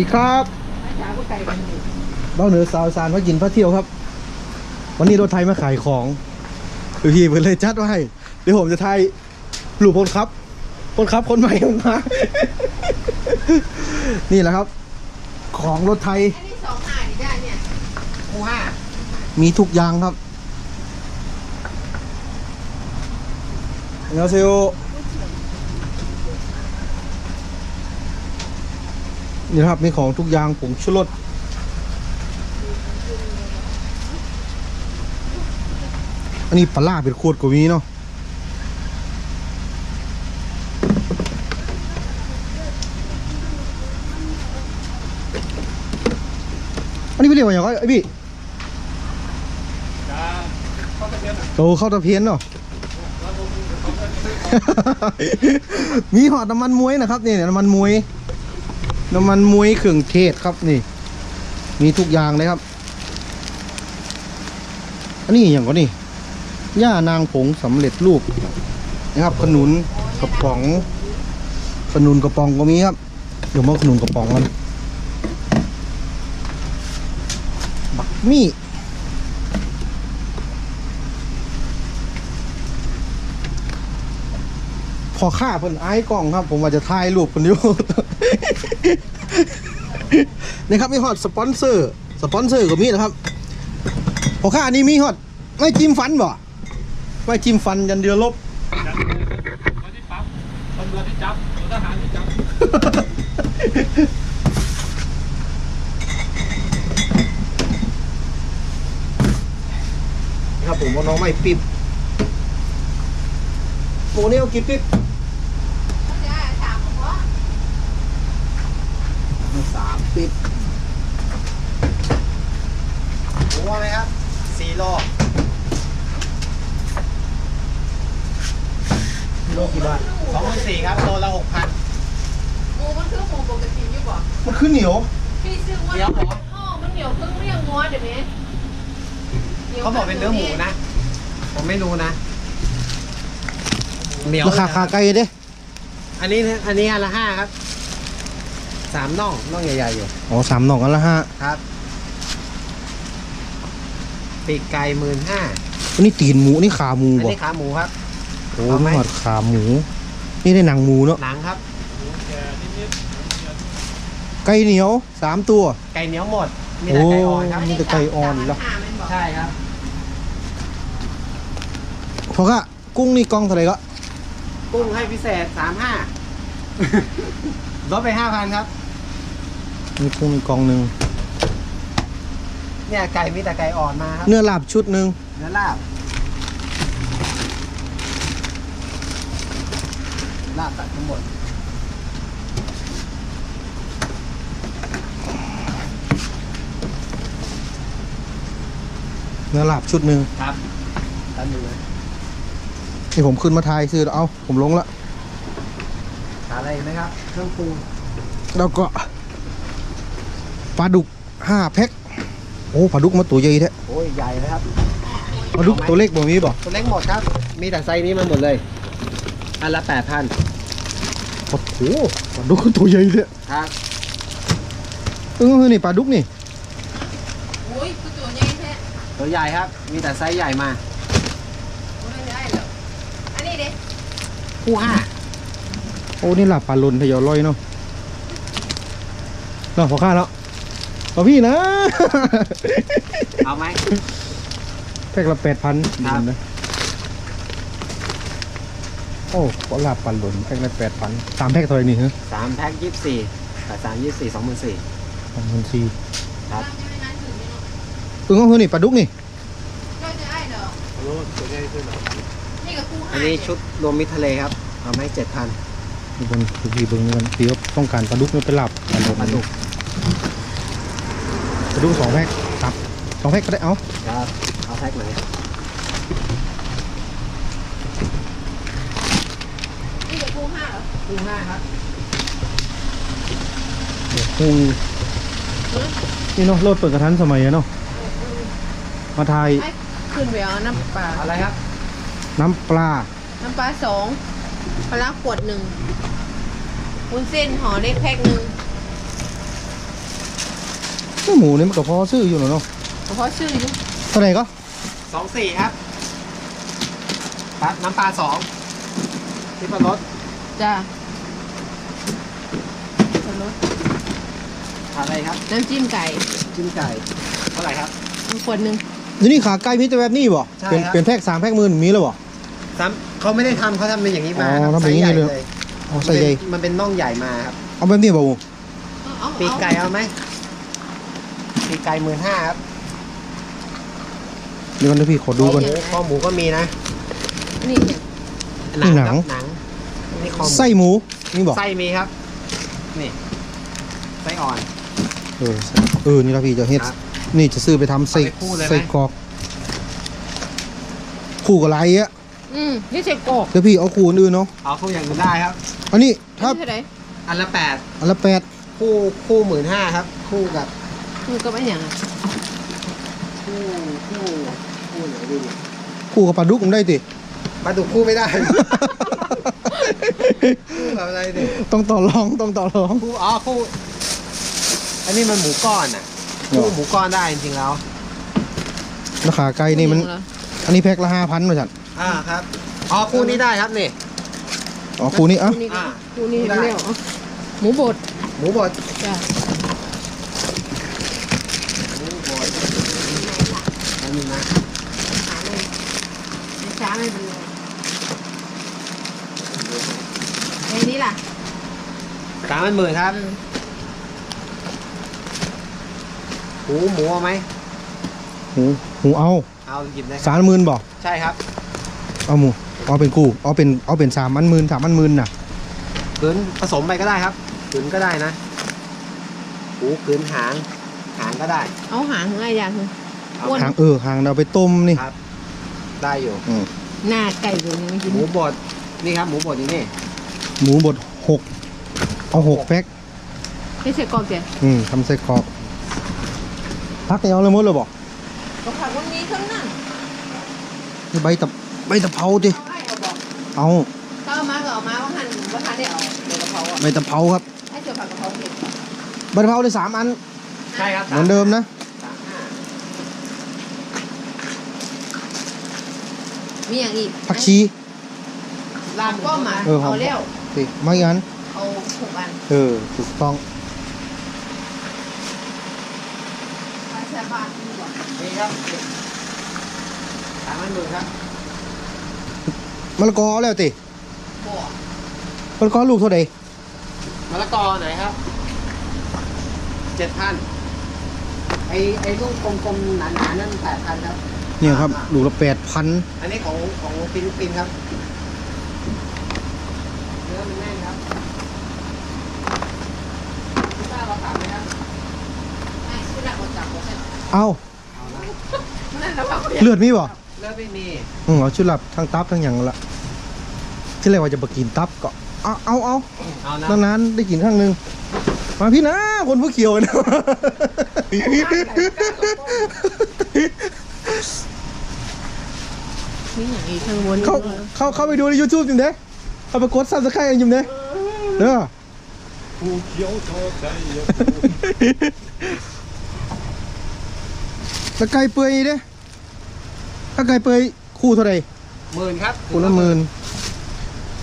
วัสดีครับช้าก็ไกลกันอยู่เบ้าเหนือสาวสารพระกินพระเที่ยวครับ วันนี้รถไทยมาขายของพี่พี่เพิ่นเลยจัดไว้ให้เดี๋ยวผมจะทายลูกคนครับ คนครับคนใหม่มา นี่แหละครับ ของรถไทย อันนี้สองอ่านได้เนี่ยหมู่ห้ามีทุกอย่างครับเงาเซ นี่ครับมีของทุกอย่างผงชูรสอันนี้ปลาล่าเป็นขวดกว่านี้เนาะอันนี้พี่เรียกว่าอย่างไรไอ้พี่โตเข้าตะเพียนเนาะมีหอดน้ำมันมวยนะครับนี่น้ำมันมวย น้ำมันมวยเครื่องเทศครับนี่ มีทุกอย่างเลยครับ อันนี้อย่างก็นี่ย่านางผงสำเร็จรูปนะครับ ขนุนกระป๋อง ขนุนกระป๋องก็มีครับ เดี๋ยวมาขนุนกระป๋องกันบักมี่ พอค่าเพิ่นไอ้ายกล้องครับ ผมว่าจะถ่ายรูปเพิ่นอยู่ นี่ครับมีฮอตสปอนเซอร์สปอนเซอร์ก็มีนะครับพอค่านี้มีฮอตไม่จิ้มฟันบ่ไม่จิ้มฟันยันเดือลบมาที่ปั๊บตำรวจที่จับทหารที่จับครับผมว่าน้องไม่ปิบโมนี่เอากี่ปิบ เขาจะถามผมว่า สาม ปิบผมว่าไหมครับสี่โลโลกี่บาทสองพันสี่ครับโลละหกพันหมูมันคือหมูปกติอยู่บ่มันขึ้นเหนียวพี่ซื้อว่าเดี๋ยวเหรออ๋อมันเหนียวครึ่งเรียงงัวเดี๋ยวนี้เขาบอกเป็นเนื้อหมูนะ ผมไม่รู้นะเหนียวราคาคาไก่เด้ อันนี้อันนี้อันละห้าครับ สามน่องน่องใหญ่ๆอยู่อ๋อสามหน่องกันละฮะครับปีกไก่หมื่นห้าอันนี้ตีนหมูนี่ขาหมูอันบ่นี้ขาหมูครับ โอ้เอาไหมไม่หอดขาหมู นี่ได้หนังหมูเนาะหนังครับ ไก่เหนียวสามตัว ไก่เหนียวหมด มีแต่ไก่อ่อนครับมีแต่ไก่อ่อนแล้วหามันบอกใช่ครับ เพราะว่ากุ้งนี่กล่องเท่าไหร่ก็กุ้งให้พิเศษสามห้าลดไปห้าพันครับ มีกุ้งมีกล่องหนึ่งเนี่ยไก่มีแต่ไก่อ่อนมาครับเนื้อลาบชุดหนึ่งเนื้อลาบลาบตัดทั้งหมดเนื้อลาบชุดหนึ่งครับตัดหนึ่งเลยที่ผมขึ้นมาทายซื้อเอาผมลงละขาอะไรอีกไหมครับ เครื่องปรุงแล้วก็ ปลาดุกห้าแพ็คโอ้ปลาดุกมาตัวใหญ่แท้โอ้ยใหญ่เลยครับปลาดุกตัวเล็กบ่มีบ่ตัวเล็กหมดครับ มีแต่ไซส์นี้มาหมดเลยอันละแปดพันโอ้โหปลาดุกตัวใหญ่แท้ครับเออนี่ปลาดุกนี่โอ้ยคือตัวใหญ่แท้ตัวใหญ่ครับ มีแต่ไซส์ใหญ่มาไม่ได้หรอกอันนี้เด้คู่ห้าโอ้นี่ลาบปลาลนทยอยลอยเนาะเนาะพอค่าแล้ว เอาพี่นะ เอาไหม แพ็คละแปดพันครับโอ้ก็ลาบปลาลนแพ็คละแปดพันสามแพ็คเท่าไหร่นี่ฮะสามแพ็คยี่สิบสี่แต่สามยี่สิบสี่สองหมื่นสี่สองพันสี่ครับตั้งอยู่ในนั้นถึงนี่เนาะเออก็คือนี่ปลาดุกนี่ก็จะได้เหรอนี่กับคู่ห้าอันนี้ชุดรวมมิตรทะเลครับ เอาไหมเจ็ดพันดูบนดูดีเบิ้งกันเดี๋ยวต้องการปลาดุกนี่เป็นลาบปลาลนปลาดุกปลา ดุกสองแพ็คครับสองแพ็คก็ได้เอาครับเอาแพ็คไหนนี่กับคู่ห้าเหรอคู่ห้าครับเดี๋ยวพุงนี่เนาะรถเปิดกระทันสมัยอะเนาะมาทายไอ้ขึ้นไปเอาน้ำปลาอะไรครับ น้ำปลา น้ำปลาสองปลาร้าขวดหนึ่งวุ้นเส้นห่อเล็กแพ็คหนึ่งเอ้ย หมูนี่มันก็พอซื้ออยู่แล้วเนาะเพราะชื่ออยู่เท่าไหร่ก็สองสี่ครับปลาน้ำปลาสองที่ปลารสจ้าสรสขาดอะไรครับน้ำจิ้มไก่จิ้มไก่เท่าไหร่ครับขวดหนึ่งเดี๋ยวนี้ขาไก่มีแต่แบบนี้บ่ใช่เป็นครับ เป็นแพ็กสามแพ็กหมื่นมีแล้วบ่ ซ้ำเขาไม่ได้ทำเขาทำเป็นอย่างนี้มาอ๋อครับทำเป็นอย่างนี้ไซส์เลยใหญ่เอาใส่ใหญ่มันเป็นน่องใหญ่มาครับเอาแบบนี้บ่บูเอาเอาปีกไก่เอาไหม ปีกไก่หมื่นห้าครับเดี๋ยวกันนะพี่ขอดูก่อน คอหมูคอหมูก็มีนะนี่เนี่ยนี่หนัง ครับหนังนี่คอหมูไส้หมูนี่บ่ไส้มีครับ นี่ไส้อ่อน เออเออนี่ละพี่จะเฮ็ดครับนี่จะซื้อไปทำไส้เอาไปคู่เลยไหม ไส้กรอก คู่กับไรอะอืมนี่ใช่กรอกเดี๋ยวพี่เอาคู่อื่นๆเนาะเอาคู่อย่างอื่นได้ครับ อันนี้ถ้านี่เท่าไหร่อันละแปดอันละแปดคู่คู่หมื่นห้าครับ คู่กับ คือก็ไม่อย่างอะคู่คู่คู่ไหนดีเนี่ยคู่กับปลาดุกผมได้ติปลาดุกคู่ไม่ได้ คู่กับอะไรดิต้องต่อรองต้องต่อรองคู่อ๋อคู่ อันนี้มันหมูก้อนอะเหรอคู่หมูก้อนได้จริงๆแล้วราคาไก่นี่มัน อันนี้แพ็คละห้าพันมาจัดอ่าครับอ๋อคู่นี้ได้ครับนี่อ๋อคู่นี้อะคู่นี้ก็อ่าคู่นี้ได้เรียกเอาหมูบดหมูบดจ้า หมูบดอั นนี้นะหาเลยช้าไม่เป็นไรในนี้ล่ะสามพันหมื่นครับอืมหูหมูเอาไหมหูหูเอาเอาหยิบเลยครับสามหมื่นบอกใช่ครับเอาหมูเอาเป็นกูเอาเป็นเอาเป็นสามพันหมื่นสามพันหมื่นน่ะขืนผสมไปก็ได้ครับขืนก็ได้นะหูขืนหางหางก็ได้ เอาหางง่ายอย่างคือ อาอ้วนหางเออหางเราไปต้มนี่ครับ ได้อยู่อืมหน้าไก่ตัวนี้ไม่กินหมูบดนี่ครับหมูบดอยู่นี่หมูบดหกเอาหกแพ็คไม่ใช่กรอกเดียวอืมทำไส้กรอกพักนี่เอาเลยหมดเลยบอกก็ผักวันนี้ข้างหน้านี่ใบตะใบตะเภาดิเอาให้เอาบอกเอาถ้าเอามาก็เอามาว่าหันว่าทันได้เอาเดี๋ยวกะเพราอะใบตะเภาครับให้เจอผักกะเพราเผ็ดใบตะเภาเลยสามอันใช่ครับเหมือนเดิมนะ สามห้า มีอย่างอีกผักชีลาบก็มาเออหอมเอาแล้วสิไม่งั้นเอาหกอันเออถูกต้องปลาแซ่บบานดีกว่านี่ครับสามพันหมื่นครับมะละกอเอาแล้วติบ่มะละกอลูกเท่าไหร่มะละกอไหนครับเจ็ดพันไอไอลูกกลมๆหนาๆนั่นแปดพันครับ เนี่ยครับลูกละแปดพันอันนี้ของของฟิลิปปินส์ครับเนื้อมันแน่นครับพิซซ่าเราสั่งไหมครับไอ้ชื่อหลักคนจับบ่ใช่เอาเอาละนั่นแล้วว่าเลือดมีบ่เลือดไม่มีอืมเอาชุดหลับทั้งตับทั้งอย่างละที่แรกว่าจะไปกินตับก็เอาเอาเอาเอานะนานๆได้กินครั้งหนึ่งมาพี่นะคนผู้เขียวนะ มีอย่างอีกข้างบนเข้าเข้าเข้าไปดูใน YouTube จิมเด้เข้าไปกดซับสไครต์จิมเด้เด้อผู้เขียวทอดใจเย็นแล้วไก่เปื่อยเด้ถ้าไก่เปื่อยคู่เท่าไหร่หมื่นครับคู่ละหมื่น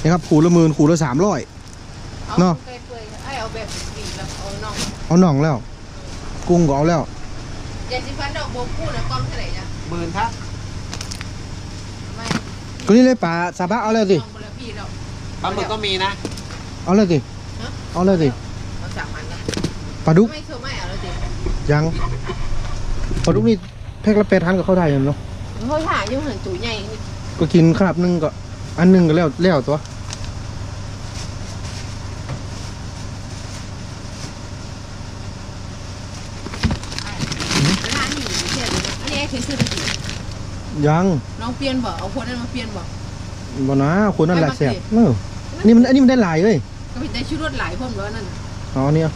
นี่ครับคู่ละหมื่นคู่ละสามร้อยเอาเนาะไก่เปื่อยไอ้เอาแบบบีบแล้วเอาน่องเอาหน่องแล้ว กุ้งก็เอาแล้วยาสีฟันดอกบัวคู่นะกล้องเท่าไหร่จ้ะหมื่นครับไม่ ก็นี่เลยป่าซาบะเอาแล้วสิลองคนละพี่เราปลาหมึกก็มีนะเอาแล้วสิฮะเอาแล้วสิเอาสามพันนะปลาดุกไม่โซไม่เอาแล้วสิยังปลาดุกนี่แพ็คละแปดพันก็เข้าได้อยู่เนาะเขาถ่ายอยุ่งเหมือนตุ๋ยใหญ่นี่ก็กินคราบหนึงก็อันหนึงก็แล้วแล้วตัวร้านนี้เปลี่ยนอันนี้ไอ้เคยซื้อตะกี้ ยังน้องเปลี่ยนบ่เอาคนนั้นมาเปลี่ยนบ่บ่นะคนนั่นแหละไม่มาแซ่บสิเอออันนี้มันอันนี้มันได้หลายเลยก็มีแต่ชุดรถหลายพร้อมแล้วนั่นน่ะอ๋อเนี่ย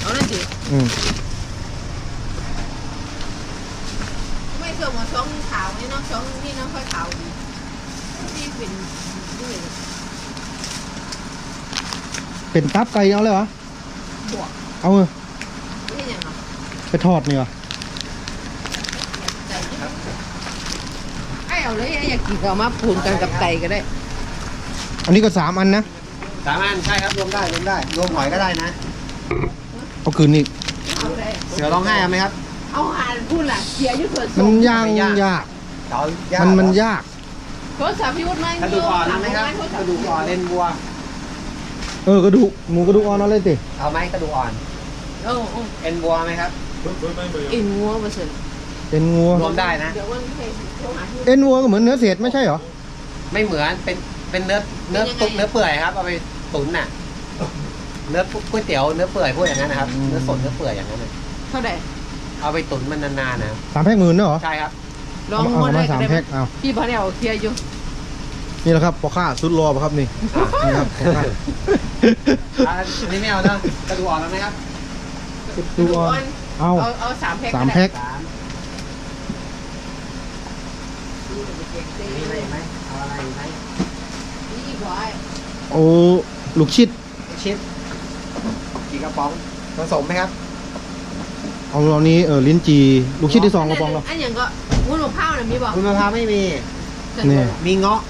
เอานั่นสิอืมไม่เสื่อมว่าช่องขาวนี่เนาะช่องนี่เนาะค่อยขาวดีที่เป็นด้วยเป็นตับไก่เอาเลยวะบวกเอาเออไม่ใช่อย่างเนาะไปทอดนี่วะ ไอ้ เอาเลยไอ้อยากกินก็เอามาปูนกันกับไก่ก็ได้ อันนี้ก็สามอันนะสามอันใช่ครับรวมได้รวมได้รวมหอยก็ได้นะ เอาคืนอีกเอาได้เสือร้องไห้เอาไหมครับ เอาหานพูดล่ะเสียอยู่ส่วนมันสูงย่างไม่ยาก ยากเกาย่ามันมันเหรอยาก โทรศัพท์พี่วุฒิไหมกระดูกอ่อนเอาไหมครับกระดูกอ่อนเลนวัว เออกระดูกหมูกระดูกอ่อนเอาเลยติเอาไหมกระดูกอ่อนโอ้โอ้เอ็นวัวไหมครับ อินงัวมาสิ เป็นงัว รวมได้นะเดี๋ยววันนี้โทรหาพี่เอ็นวัวก็เหมือนเนื้อเศษไม่ใช่เหรอ ไม่เหมือนเป็นเป็นเนื้อเนื้อตุ๊กเนื้อเปื่อยครับเอาไปตุ๋นน่ะ เนื้อก๋วยเตี๋ยวเนื้อเปื่อยพวกอย่างนั้นนะครับเนื้อสดเนื้อเปื่อยอย่างนั้นน่ะเท่าไหร่เอาไปตุ๋นมันนานๆนะครับสามแพ็คหมื่นเนอะเหรอใช่ครับลองเอางัวเอาได้มาก็สามได้แพ็คเอาพี่พอเนี่ยเอาเคลียร์อยู่นี่แหละครับพอค่าสุดรอป่ะครับนี่นี่ครับพ่อค้าอะอันนี้ไม่เอานะกระดูกอ่อนแล้วไหมครับ ดูอ่อนเอาเอาเอาสามแพ็คสามแพ็คสาม มีอะไรอีกไหมเอาอะไรอีกไหมนี่อีกร้อยโอ้ลูกชิดชิดกี่กระป๋องผสมไหมครับเอาเรานี้เออลิ้นจีลูกชิดที่สองกระป๋องเหรออันอย่างก็วุ้นมะพร้าวน่ะมีบอกคุณมะพร้าวไม่มีนี่มีเงาะ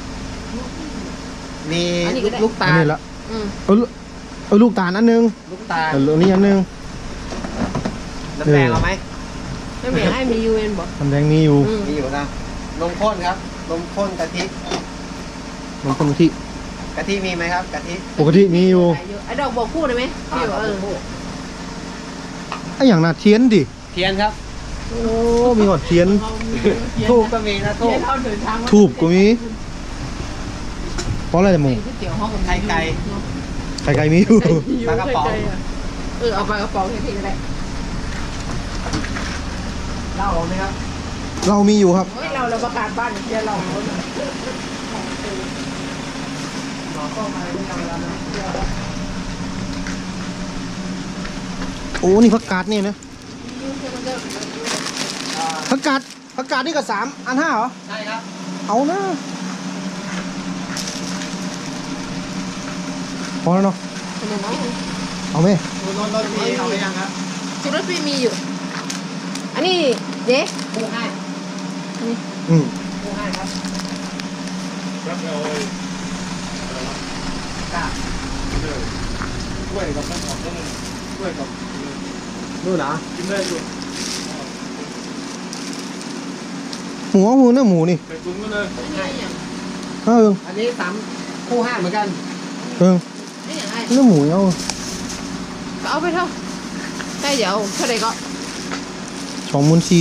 มีอันนี้ก็ได้ลูกอัตานลนี้ละอืมเออลูกเออลูกตาลอันนึงลูกตาลเอออันนี้อันนึงน้ำแดงเอาไหมไม่เหมือนให้มียูเอ็นบอกน้ำแดงมีอยู่อืมมีอยู่นะ นมข้นครับ นมข้นกะทิ นมข้นกะทิกะทิมีไหมครับกะทิปกติมีอยู่ไอ้ดอกบอกพูดได้ไหมพี่บอกเออไอ้อย่างน่ะเทียนดิ เทียนครับ โอ้ มีหอดเทียน ทูบก็มีนะทูเทียบนเอาเดินทางมาทูบก็มีเพราะอะไรหมูก๋วยเตี๋ยวห้องไข่ไก่ไข่ไก่มีอยู่ปลากระป๋องเออเอาปลากระป๋องให้ทีก็ได้เหล้าเอาไหมครับเรามีอยู่ครับ เฮ้ยเราเราประกาศบ้านเดี๋ยวเราหมอเข้ามาไม่เอาแล้วนะโอ้นี่ผักกาดนี่นะอ่าผักกาดผักกาดนี่ก็สามอันห้าเหรอ ใช่ครับ เอานะพอแล้วเนาะขนมเอาเอาไหมคุณนนท์รถมีเอาไปยังครับสุรพีมีอยู่ อันนี้เด็กคู่ให้ อืมคู่ให้ครับรับเอาไอ้กล้าถ้วยกับน้ำหอมต้องถ้วยกับนู่นเหรอกินได้อยู่หมูเอาหมูเนื้อหมูนี่ไปปรุงก็เลยอันนี้อย่างเอออันนี้สามคู่ห้าเหมือนกัน เออนี่อย่างไรเนื้อหมูเอาเอาไปเท่าใช่เดี๋ยวเท่าไหร่ก็สองมูลซี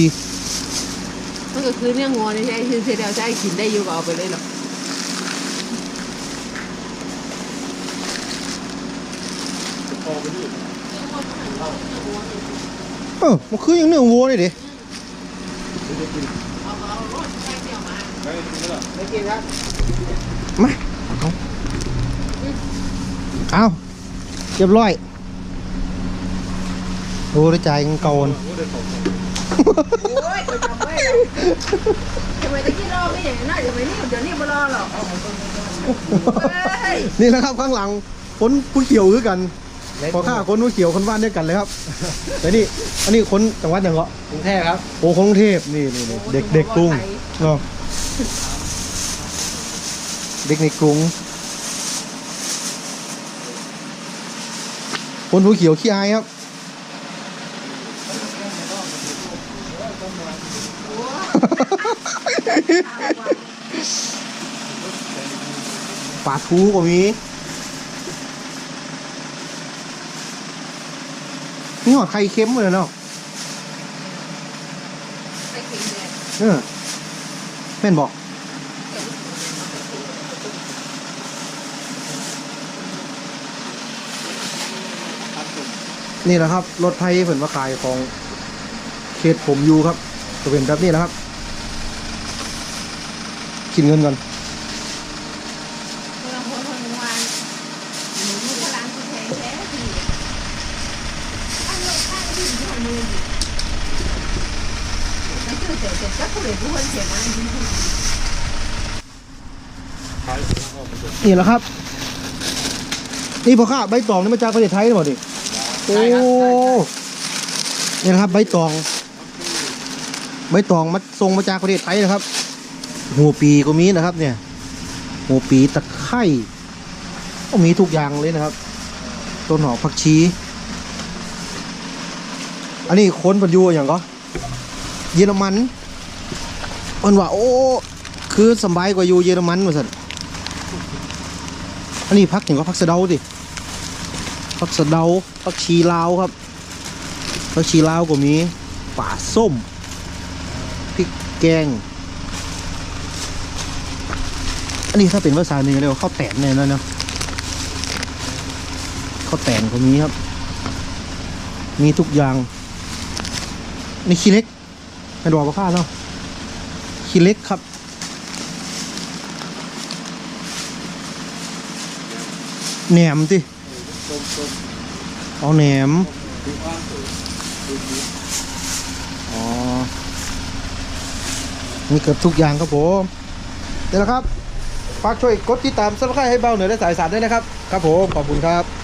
มันก็คือเนื้องัวนี่ใช่คือเสียเดียวใช่กินได้อยู่ก็เอาไปเลยหรอกพอไปดิเออมันคืออย่างเนื้อวัวเลยดิเอาเอารถใช่เดียวมาไปกินก็ได้ไม่กินครับมาเอาเอาเรียบร้อย โอ้ได้จ่ายเงินเก่าอัน โอ้ได้สองโอ้ยจำไม่เลยทำไมตะกี้รอไม่อย่างนั้นทำไมนี่เดี๋ยวนี้ไม่รอหรอกเฮ้ยนี่แหละครับข้างหลังคนผู้เขียวคือกันพอข้าคนผู้เขียวคนบ้านด้วยกันเลยครับแต่นี่อันนี้คนจังหวัดอย่างเหรอกรุงเทพครับโอ้คนกรุงเทพนี่นี่นี่เด็กเด็กกรุงเนาะเด็กในกรุงคนผู้เขียวขี้อายครับ ปลาทูก็มีนี่หอดไข่เค็มเลยเนาะไปกินเนี่ยเออแม่นบอกนี่แหละครับ รถไทยเพิ่นมาขายของเขตผมอยู่ครับจะเป็นแบบนี้แหละครับ กินเงินก่อน เวลาคนคนวานหนูพลังคือแทงแท้ทีอันนี้ข้างที่อยู่มือไม่ชื่อเสียเสียก็เลยผู้ค นี่แหละครับ นี่พอข้าใบตองนี่มาจากประเทศไทยหรือเปล่าดิโอ้นี่นะครับ ใบตอง ใบตองมาส่งมาจากประเทศไทยนะครับหัวปีก็มีนะครับ เนี่ยหัวปีตะไคร่ก็มีทุกอย่างเลยนะครับ ต้นหอมผักชี อันนี้ค้นปัญญูอย่างก็เยอรมันมันว่าโอ้คือสบายกว่าอยู่เยอรมันมาสันอันนี้พักอย่างก็พักสะเดาดิพักสะเดาพักชีลาวครับพักชีลาวก็มีป่าส้มพริกแกง อันนี้ถ้าเป็นภาษาเหนือเรียกว่าข้าวแตนเนี่ยนะเนาะข้าวแตนก็มีครับ มีทุกอย่าง ในี่ขี้เล็กไม่ดอกมะพร้าเนาะขี้เล็กครับแหนมติเอาแหนมอ๋อมีเกือบทุกอย่างครับผมเดี๋ยวนะครับฝากช่วยกดติดตามซับสไครต์ให้เบาเหนือและสายสารด้วยนะครับ ครับผม ขอบคุณครับ